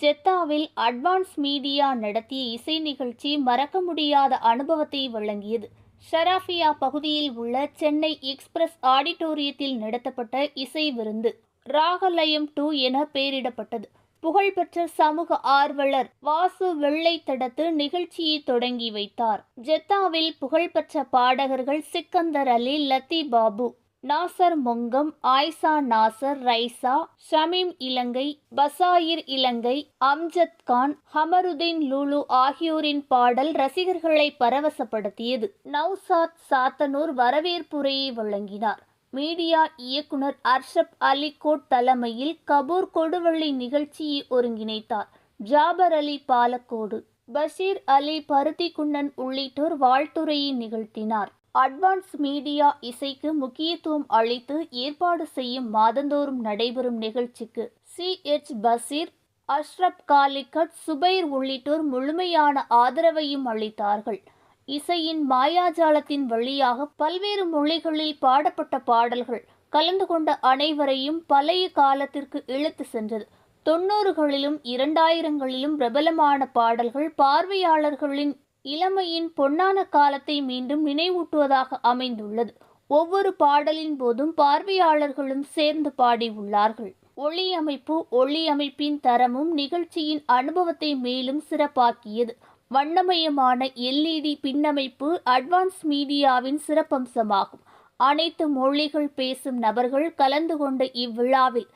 ஜெத்தாவில் advance media நடத்திய இசை நிகழ்ச்சி மறக்க முடியாத அனுபவத்தை வழங்கியது. ஷராஃபியா பகுதியில் உள்ள சென்னை எக்ஸ்பிரஸ் ஆடிட்டோரியத்தில் நடத்தப்பட்ட இசை விருந்து ராகலயம் டூ என பெயரிடப்பட்டது. புகழ்பெற்ற சமூக ஆர்வலர் வாசு வெள்ளை தடத்து நிகழ்ச்சியை தொடங்கி வைத்தார். ஜெத்தாவில் புகழ்பெற்ற பாடகர்கள் சிக்கந்தர் அலி லத்தி பாபு நாசர் மொங்கம் ஆயிசா நாசர் ரைசா ஷமீம் இலங்கை பசாயிர் இலங்கை அம்ஜத் கான் ஹமருதீன் லூலு ஆகியோரின் பாடல் ரசிகர்களை பரவசப்படுத்தியது. நௌசாத் சாத்தனூர் வரவேற்புரையை வழங்கினார். மீடியா இயக்குனர் அர்ஷப் அலிகோட் தலைமையில் கபூர் கொடுவள்ளி நிகழ்ச்சியை ஒருங்கிணைத்தார். ஜாபர் அலி பாலக்கோடு பஷீர் அலி பருத்திக்குன்னன் உள்ளிட்டோர் வாழ்த்துறையை நிகழ்த்தினார். அட்வான்ஸ் மீடியா இசைக்கு முக்கியத்துவம் அளித்து ஏற்பாடு செய்யும் மாதந்தோறும் நடைபெறும் நிகழ்ச்சிக்கு சி. எச். பசீர் அஷ்ரப் காலிகட் சுபைர் உள்ளிட்டோர் முழுமையான ஆதரவையும் அளித்தார்கள். இசையின் மாயாஜாலத்தின் வழியாக பல்வேறு மொழிகளில் பாடப்பட்ட பாடல்கள் கலந்து கொண்ட அனைவரையும் பழைய காலத்திற்கு இழுத்து சென்றது. தொன்னூறுகளிலும் இரண்டாயிரங்களிலும் பிரபலமான பாடல்கள் பார்வையாளர்களின் இளமையின் பொன்னான காலத்தை மீண்டும் நினைவூட்டுவதாக அமைந்துள்ளது. ஒவ்வொரு பாடலின் போதும் பார்வையாளர்களும் சேர்ந்து பாடியுள்ளார்கள். ஒளி அமைப்பு ஒளி அமைப்பின் தரமும் நிகழ்ச்சியின் அனுபவத்தை மேலும் சிறப்பாக்கியது. வண்ணமயமான எல்இடி பின்னமைப்பு அட்வான்ஸ் மீடியாவின் சிறப்பம்சமாகும். அனைத்து மொழிகள் பேசும் நபர்கள் கலந்து கொண்ட இவ்விழாவில்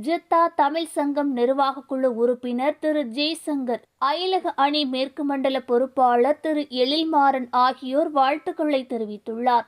ஜித்தா தமிழ் சங்கம் நிர்வாக குழு உறுப்பினர் திரு. ஜெய்சங்கர் அயலக அணி மேற்கு மண்டல பொறுப்பாளர் திரு. எழில்மாறன் ஆகியோர் வாழ்த்துக்களை தெரிவித்துள்ளார்.